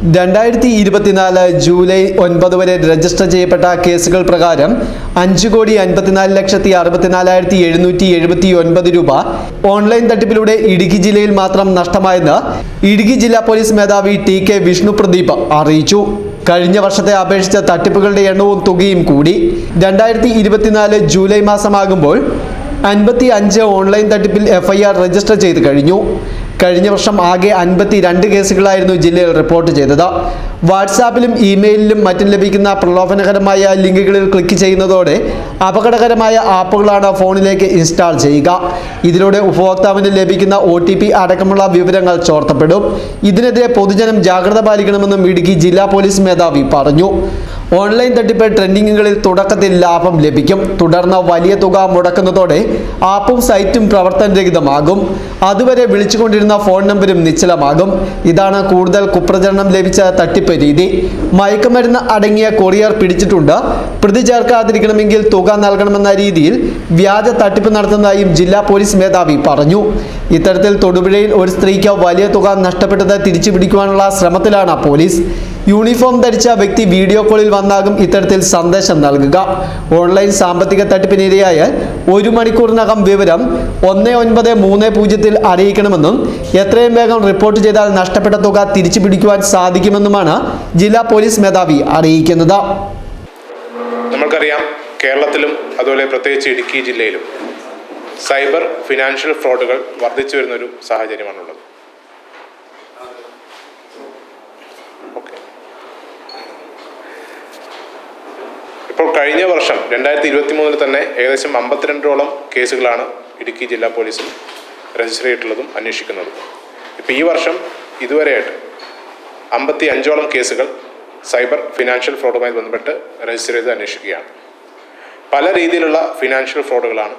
രണ്ടായിരത്തി ഇരുപത്തിനാല് ജൂലൈ ഒൻപത് വരെ രജിസ്റ്റർ ചെയ്യപ്പെട്ട കേസുകൾ പ്രകാരം അഞ്ച് കോടി അൻപത്തിനാല് ലക്ഷത്തി അറുപത്തിനാലായിരത്തി എഴുന്നൂറ്റി എഴുപത്തി ഒൻപത് രൂപ ഓൺലൈൻ തട്ടിപ്പിലൂടെ ഇടുക്കി ജില്ലയിൽ മാത്രം നഷ്ടമായെന്ന് ഇടുക്കി ജില്ലാ പോലീസ് മേധാവി ടി കെ വിഷ്ണു പ്രദീപ് അറിയിച്ചു. കഴിഞ്ഞ വർഷത്തെ അപേക്ഷിച്ച തട്ടിപ്പുകളുടെ എണ്ണവും തുകയും കൂടി രണ്ടായിരത്തി ഇരുപത്തിനാല് ജൂലൈ മാസമാകുമ്പോൾ അൻപത്തി അഞ്ച് ഓൺലൈൻ തട്ടിപ്പിൽ എഫ്ഐആർ രജിസ്റ്റർ ചെയ്ത് കഴിഞ്ഞു. കഴിഞ്ഞ വർഷം ആകെ അൻപത്തി രണ്ട് കേസുകളായിരുന്നു ജില്ലയിൽ റിപ്പോർട്ട് ചെയ്തത്. വാട്സാപ്പിലും ഇമെയിലിലും മറ്റും ലഭിക്കുന്ന പ്രലോഭനകരമായ ലിങ്കുകളിൽ ക്ലിക്ക് ചെയ്യുന്നതോടെ അപകടകരമായ ആപ്പുകളാണ് ഫോണിലേക്ക് ഇൻസ്റ്റാൾ ചെയ്യുക. ഇതിലൂടെ ഉപഭോക്താവിന് ലഭിക്കുന്ന ഒ അടക്കമുള്ള വിവരങ്ങൾ ചോർത്തപ്പെടും. ഇതിനെതിരെ പൊതുജനം ജാഗ്രത പാലിക്കണമെന്നും ഇടുക്കി ജില്ലാ പോലീസ് മേധാവി പറഞ്ഞു. ഓൺലൈൻ തട്ടിപ്പ് ട്രെൻഡിങ്ങുകളിൽ തുടക്കത്തിൽ ലാഭം ലഭിക്കും. തുടർന്ന് വലിയ തുക മുടക്കുന്നതോടെ ആപ്പും സൈറ്റും പ്രവർത്തനരഹിതമാകും. അതുവരെ വിളിച്ചുകൊണ്ടിരുന്ന ഫോൺ നമ്പരും നിശ്ചലമാകും. ഇതാണ് കൂടുതൽ കുപ്രചരണം ലഭിച്ച തട്ടിപ്പ് രീതി. മയക്കുമരുന്ന് അടങ്ങിയ കൊറിയർ പിടിച്ചിട്ടുണ്ട്. പ്രതി ചേർക്കാതിരിക്കണമെങ്കിൽ തുക നൽകണമെന്ന രീതിയിൽ വ്യാജ തട്ടിപ്പ് നടത്തുന്നതായും ജില്ലാ പോലീസ് മേധാവി പറഞ്ഞു. ഇത്തരത്തിൽ തൊടുപുഴയിൽ ഒരു സ്ത്രീക്ക് വലിയ തുക നഷ്ടപ്പെട്ടത് തിരിച്ചു ശ്രമത്തിലാണ് പോലീസ്. യൂണിഫോം ധരിച്ച വ്യക്തി വീഡിയോ കോളിൽ വന്നാകും ഇത്തരത്തിൽ സന്ദേശം നൽകുക. ഓൺലൈൻ സാമ്പത്തിക തട്ടിപ്പിനിരയായ ഒരു മണിക്കൂറിനകം വിവരം ഒന്ന് ഒൻപത് മൂന്ന് പൂജ്യത്തിൽ അറിയിക്കണമെന്നും എത്രയും വേഗം റിപ്പോർട്ട് ചെയ്താൽ നഷ്ടപ്പെട്ട തുക തിരിച്ചു പിടിക്കുവാൻ സാധിക്കുമെന്നുമാണ് ജില്ലാ പോലീസ് മേധാവി അറിയിക്കുന്നത്. നമുക്കറിയാം കേരളത്തിലും അതുപോലെ പ്രത്യേകിച്ച് ഇടുക്കി ജില്ലയിലും സൈബർ ഫിനാൻഷ്യൽ ഫ്രോഡുകൾ വർദ്ധിച്ചു വരുന്നൊരു സാഹചര്യമാണുള്ളത്. ഇപ്പോൾ കഴിഞ്ഞ വർഷം രണ്ടായിരത്തി ഇരുപത്തി മൂന്നിൽ തന്നെ ഏകദേശം അമ്പത്തിരണ്ടോളം കേസുകളാണ് ഇടുക്കി ജില്ലാ പോലീസിൽ രജിസ്റ്റർ ചെയ്തിട്ടുള്ളതും അന്വേഷിക്കുന്നതും. ഇപ്പോൾ ഈ വർഷം ഇതുവരെയായിട്ട് അമ്പത്തി അഞ്ചോളം കേസുകൾ സൈബർ ഫിനാൻഷ്യൽ ഫ്രോഡുമായി ബന്ധപ്പെട്ട് രജിസ്റ്റർ ചെയ്ത് അന്വേഷിക്കുകയാണ്. പല രീതിയിലുള്ള ഫിനാൻഷ്യൽ ഫ്രോഡുകളാണ്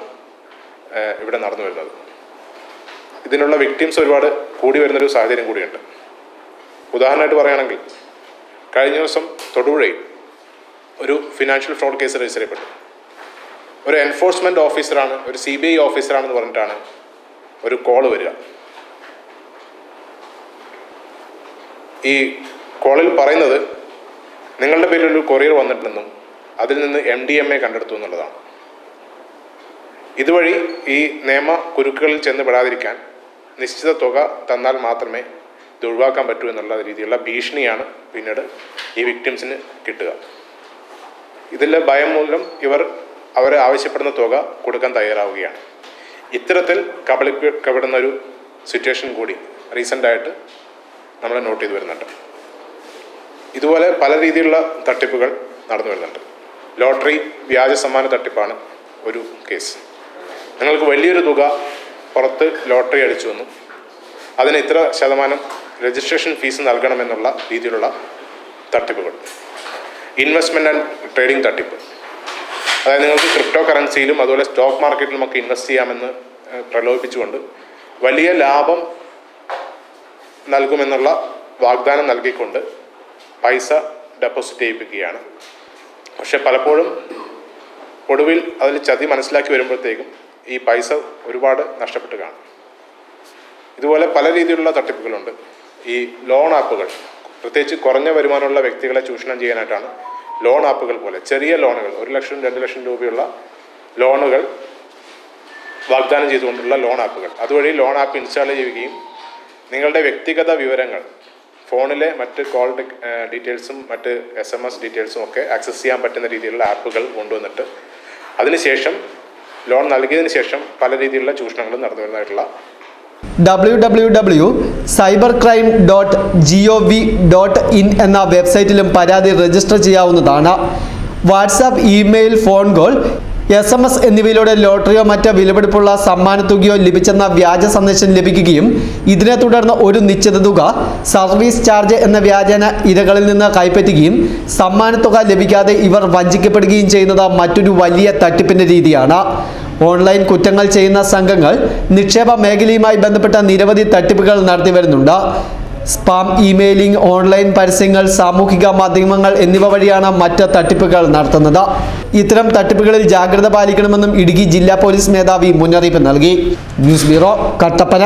ഇവിടെ നടന്നു വരുന്നത്. ഇതിനുള്ള വിക്ടിംസ് ഒരുപാട് കൂടി വരുന്നൊരു സാഹചര്യം കൂടിയുണ്ട്. ഉദാഹരണമായിട്ട് പറയുകയാണെങ്കിൽ കഴിഞ്ഞ ദിവസം തൊടുപുഴയിൽ ഒരു ഫിനാൻഷ്യൽ ഫ്രോഡ് കേസ് രജിസ്റ്റർ ചെയ്യപ്പെട്ടു ഒരു എൻഫോഴ്സ്മെന്റ് ഓഫീസറാണ് ഒരു സി ബി ഐ ഓഫീസറാണെന്ന് പറഞ്ഞിട്ടാണ് ഒരു കോൾ വരിക. ഈ കോളിൽ പറയുന്നത് നിങ്ങളുടെ പേരിൽ ഒരു കൊറിയർ വന്നിട്ടുണ്ടെന്നും അതിൽ നിന്ന് എം ഡി എം എ കണ്ടെടുത്തു എന്നുള്ളതാണ്. ഇതുവഴി ഈ നിയമ കുരുക്കുകളിൽ ചെന്ന് പെടാതിരിക്കാൻ നിശ്ചിത തുക തന്നാൽ മാത്രമേ ഇത് ഒഴിവാക്കാൻ പറ്റൂ എന്നുള്ള രീതിയിലുള്ള ഭീഷണിയാണ് പിന്നീട് ഈ വിക്ടിംസിന് കിട്ടുക. ഇതിലെ ഭയം മൂലം ഇവർ അവർ ആവശ്യപ്പെടുന്ന തുക കൊടുക്കാൻ തയ്യാറാവുകയാണ്. ഇത്തരത്തിൽ കബളിക്കപ്പെടുന്ന ഒരു സിറ്റുവേഷൻ കൂടി റീസെന്റായിട്ട് നമ്മൾ നോട്ട് ചെയ്തു വരുന്നുണ്ട്. ഇതുപോലെ പല രീതിയിലുള്ള തട്ടിപ്പുകൾ നടന്നു വരുന്നുണ്ട്. ലോട്ടറി വ്യാജ സമ്മാന തട്ടിപ്പാണ് ഒരു കേസ് നിങ്ങൾക്ക് വലിയൊരു തുക പുറത്ത് ലോട്ടറി അടിച്ചു വന്നു. അതിന് ഇത്ര ശതമാനം രജിസ്ട്രേഷൻ ഫീസ് നൽകണമെന്നുള്ള രീതിയിലുള്ള തട്ടിപ്പുകൾ. ഇൻവെസ്റ്റ്മെന്റ് ആൻഡ് ട്രേഡിംഗ് തട്ടിപ്പ്. അതായത് നിങ്ങൾക്ക് ക്രിപ്റ്റോ കറൻസിയിലും അതുപോലെ സ്റ്റോക്ക് മാർക്കറ്റിലും ഒക്കെ ഇൻവെസ്റ്റ് ചെയ്യാമെന്ന് പ്രലോഭിപ്പിച്ചുകൊണ്ട് വലിയ ലാഭം നൽകുമെന്നുള്ള വാഗ്ദാനം നൽകിക്കൊണ്ട് പൈസ ഡെപ്പോസിറ്റ് ചെയ്യിപ്പിക്കുകയാണ്. പക്ഷെ പലപ്പോഴും ഒടുവിൽ അതിൽ ചതി മനസ്സിലാക്കി വരുമ്പോഴത്തേക്കും ഈ പൈസ ഒരുപാട് നഷ്ടപ്പെട്ട് കാണും. ഇതുപോലെ പല രീതിയിലുള്ള തട്ടിപ്പുകളുണ്ട്. ഈ ലോൺ ആപ്പുകൾ പ്രത്യേകിച്ച് കുറഞ്ഞ വരുമാനമുള്ള വ്യക്തികളെ ചൂഷണം ചെയ്യാനായിട്ടാണ് ലോൺ ആപ്പുകൾ പോലെ ചെറിയ ലോണുകൾ ഒരു ലക്ഷം രണ്ട് ലക്ഷം രൂപയുള്ള ലോണുകൾ വാഗ്ദാനം ചെയ്തുകൊണ്ടുള്ള ലോൺ ആപ്പുകൾ. അതുവഴി ലോൺ ആപ്പ് ഇൻസ്റ്റാൾ ചെയ്യുകയും നിങ്ങളുടെ വ്യക്തിഗത വിവരങ്ങൾ ഫോണിലെ മറ്റ് കോൾ ഡീറ്റെയിൽസും മറ്റ് എസ് എം എസ് ഡീറ്റെയിൽസും ഒക്കെ ആക്സസ് ചെയ്യാൻ പറ്റുന്ന രീതിയിലുള്ള ആപ്പുകൾ കൊണ്ടുവന്നിട്ട് അതിനുശേഷം ലോൺ നൽകിയതിന് ശേഷം പല രീതിയിലുള്ള ചൂഷണങ്ങളും നടന്നു വരുന്നതായിട്ടുള്ള W W W cyber crime dot G O V dot in എന്ന വെബ്സൈറ്റിലും പരാതി രജിസ്റ്റർ ചെയ്യാവുന്നതാണ്. WhatsApp email phone call S M S എന്നിവയിലൂടെ ലോട്ടറിയോ മറ്റോ വിലപിടിപ്പുള്ള സമ്മാനത്തുകയോ ലഭിച്ചെന്ന വ്യാജ സന്ദേശം ലഭിക്കുകയും ഇതിനെ തുടർന്ന് ഒരു നിശ്ചിത തുക സർവീസ് ചാർജ് എന്ന വ്യാജേന ഇരകളിൽ നിന്ന് കൈപ്പറ്റുകയും സമ്മാനത്തുക ലഭിക്കാതെ ഇവർ വഞ്ചിക്കപ്പെടുകയും ചെയ്യുന്നത് മറ്റൊരു വലിയ തട്ടിപ്പിന്റെ രീതിയാണ്. ഓൺലൈൻ കുറ്റങ്ങൾ ചെയ്യുന്ന സംഘങ്ങൾ നിക്ഷേപ മേഖലയുമായി ബന്ധപ്പെട്ട നിരവധി തട്ടിപ്പുകൾ നടത്തി വരുന്നുണ്ട്. സ്പാം ഇമെയിലിംഗ് ഓൺലൈൻ പരസ്യങ്ങൾ സാമൂഹിക മാധ്യമങ്ങൾ എന്നിവ വഴിയാണ് മറ്റ് തട്ടിപ്പുകൾ നടത്തുന്നത്. ഇത്തരം തട്ടിപ്പുകളിൽ ജാഗ്രത പാലിക്കണമെന്നും ഇടുക്കി ജില്ലാ പോലീസ് മേധാവി മുന്നറിയിപ്പ് നൽകി. News bureau Kattappana.